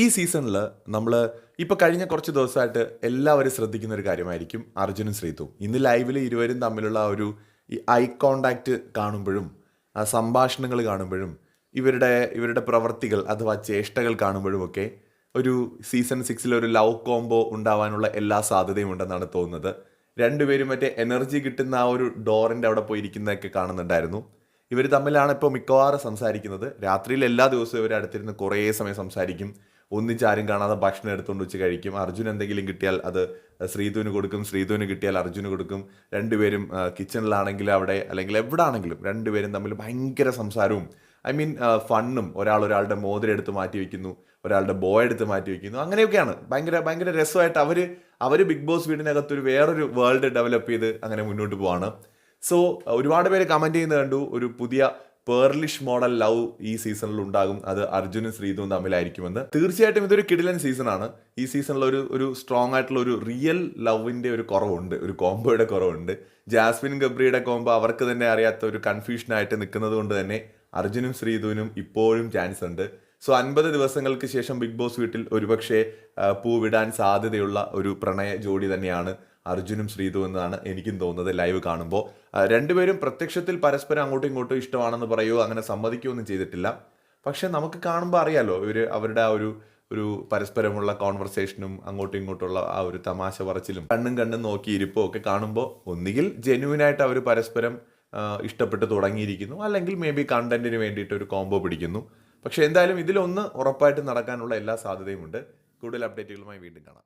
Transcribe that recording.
ഈ സീസണിൽ നമ്മൾ ഇപ്പോൾ കഴിഞ്ഞ കുറച്ച് ദിവസമായിട്ട് എല്ലാവരും ശ്രദ്ധിക്കുന്ന ഒരു കാര്യമായിരിക്കും അർജുനും ശ്രീതും ഇന്ന് ലൈവിൽ ഇരുവരും തമ്മിലുള്ള ആ ഒരു ഈ ഐ കോണ്ടാക്റ്റ് കാണുമ്പോഴും ആ സംഭാഷണങ്ങൾ കാണുമ്പോഴും ഇവരുടെ ഇവരുടെ പ്രവർത്തികൾ അഥവാ ചേഷ്ടകൾ കാണുമ്പോഴും ഒക്കെ ഒരു സീസൺ സിക്സിൽ ഒരു ലവ് കോംബോ ഉണ്ടാവാനുള്ള എല്ലാ സാധ്യതയും ഉണ്ടെന്നാണ് തോന്നുന്നത്. രണ്ടുപേരും മറ്റേ എനർജി കിട്ടുന്ന ആ ഒരു ഡോറിന്റെ അവിടെ പോയി ഇരിക്കുന്നതൊക്കെ കാണുന്നുണ്ടായിരുന്നു. ഇവർ തമ്മിലാണ് ഇപ്പോൾ മിക്കവാറും സംസാരിക്കുന്നത്. രാത്രിയിൽ എല്ലാ ദിവസവും ഇവർ അടുത്തിരുന്ന് കുറേ സമയം സംസാരിക്കും. ഒന്നിച്ചാരും കാണാതെ ഭക്ഷണം എടുത്തുകൊണ്ട് വെച്ച് കഴിക്കും. അർജുൻ എന്തെങ്കിലും കിട്ടിയാൽ അത് ശ്രീധുവിന് കൊടുക്കും. ശ്രീധുവിന് കിട്ടിയാൽ അർജുന് കൊടുക്കും. രണ്ടുപേരും കിച്ചണിലാണെങ്കിൽ അവിടെ അല്ലെങ്കിൽ എവിടെ ആണെങ്കിലും രണ്ടുപേരും തമ്മിൽ ഭയങ്കര സംസാരവും ഐ മീൻ ഫണ്ണും ഒരാൾ ഒരാളുടെ മോതിരം എടുത്ത് മാറ്റി വെക്കുന്നു ഒരാളുടെ ബോയ് എടുത്ത് മാറ്റി വെക്കുന്നു. അങ്ങനെയൊക്കെയാണ്. ഭയങ്കര ഭയങ്കര രസമായിട്ട് അവർ അവർ ബിഗ് ബോസ് വീടിനകത്ത് ഒരു വേറൊരു വേൾഡ് ഡെവലപ്പ് ചെയ്ത് അങ്ങനെ മുന്നോട്ട് പോവാണ്. സോ ഒരുപാട് പേര് കമന്റ് ചെയ്യുന്നത് കണ്ടു. ഒരു പുതിയ പേർലിഷ് മോഡൽ ലവ് ഈ സീസണിൽ ഉണ്ടാകും. അത് അർജുനും ശ്രീതുവും തമ്മിലായിരിക്കുമെന്ന്. തീർച്ചയായിട്ടും ഇതൊരു കിടിലൻ സീസണാണ്. ഈ സീസണിൽ ഒരു ഒരു സ്ട്രോങ് ആയിട്ടുള്ള ഒരു റിയൽ ലവിന്റെ ഒരു കുറവുണ്ട്. ഒരു കോംബോയുടെ കുറവുണ്ട്. ജാസ്മിൻ ഗബ്രിയുടെ കോംബോ അവർക്ക് തന്നെ അറിയാത്ത ഒരു കൺഫ്യൂഷനായിട്ട് നിൽക്കുന്നത് കൊണ്ട് തന്നെ അർജുനും ശ്രീതുവിനും ഇപ്പോഴും ചാൻസ് ഉണ്ട്. സോ അൻപത് ദിവസങ്ങൾക്ക് ശേഷം ബിഗ് ബോസ് വീട്ടിൽ ഒരുപക്ഷെ പൂവിടാൻ സാധ്യതയുള്ള ഒരു പ്രണയ ജോഡി തന്നെയാണ് അർജുനും ശ്രീതു എന്നാണ് എനിക്കും തോന്നുന്നത് ലൈവ് കാണുമ്പോൾ രണ്ടുപേരും പ്രത്യക്ഷത്തിൽ പരസ്പരം അങ്ങോട്ടും ഇങ്ങോട്ടും ഇഷ്ടമാണെന്ന് പറയുമോ അങ്ങനെ സമ്മതിക്കുകയൊന്നും ചെയ്തിട്ടില്ല. പക്ഷെ നമുക്ക് കാണുമ്പോൾ അറിയാലോ ഇവർ അവരുടെ ആ ഒരു ഒരു പരസ്പരമുള്ള കോൺവെർസേഷനും അങ്ങോട്ടും ഇങ്ങോട്ടുള്ള ആ ഒരു തമാശ പറച്ചിലും കണ്ണും കണ്ണും നോക്കി ഇരിപ്പോ ഒക്കെ കാണുമ്പോൾ ഒന്നുകിൽ ജെന്യൂനായിട്ട് അവർ പരസ്പരം ഇഷ്ടപ്പെട്ട് തുടങ്ങിയിരിക്കുന്നു. അല്ലെങ്കിൽ മേ ബി കണ്ടന്റിന് വേണ്ടിയിട്ട് ഒരു കോംബോ പിടിക്കുന്നു. പക്ഷേ എന്തായാലും ഇതിലൊന്ന് ഉറപ്പായിട്ട് നടക്കാനുള്ള എല്ലാ സാധ്യതയുമുണ്ട്. കൂടുതൽ അപ്ഡേറ്റുകളുമായി വീണ്ടും കാണാം.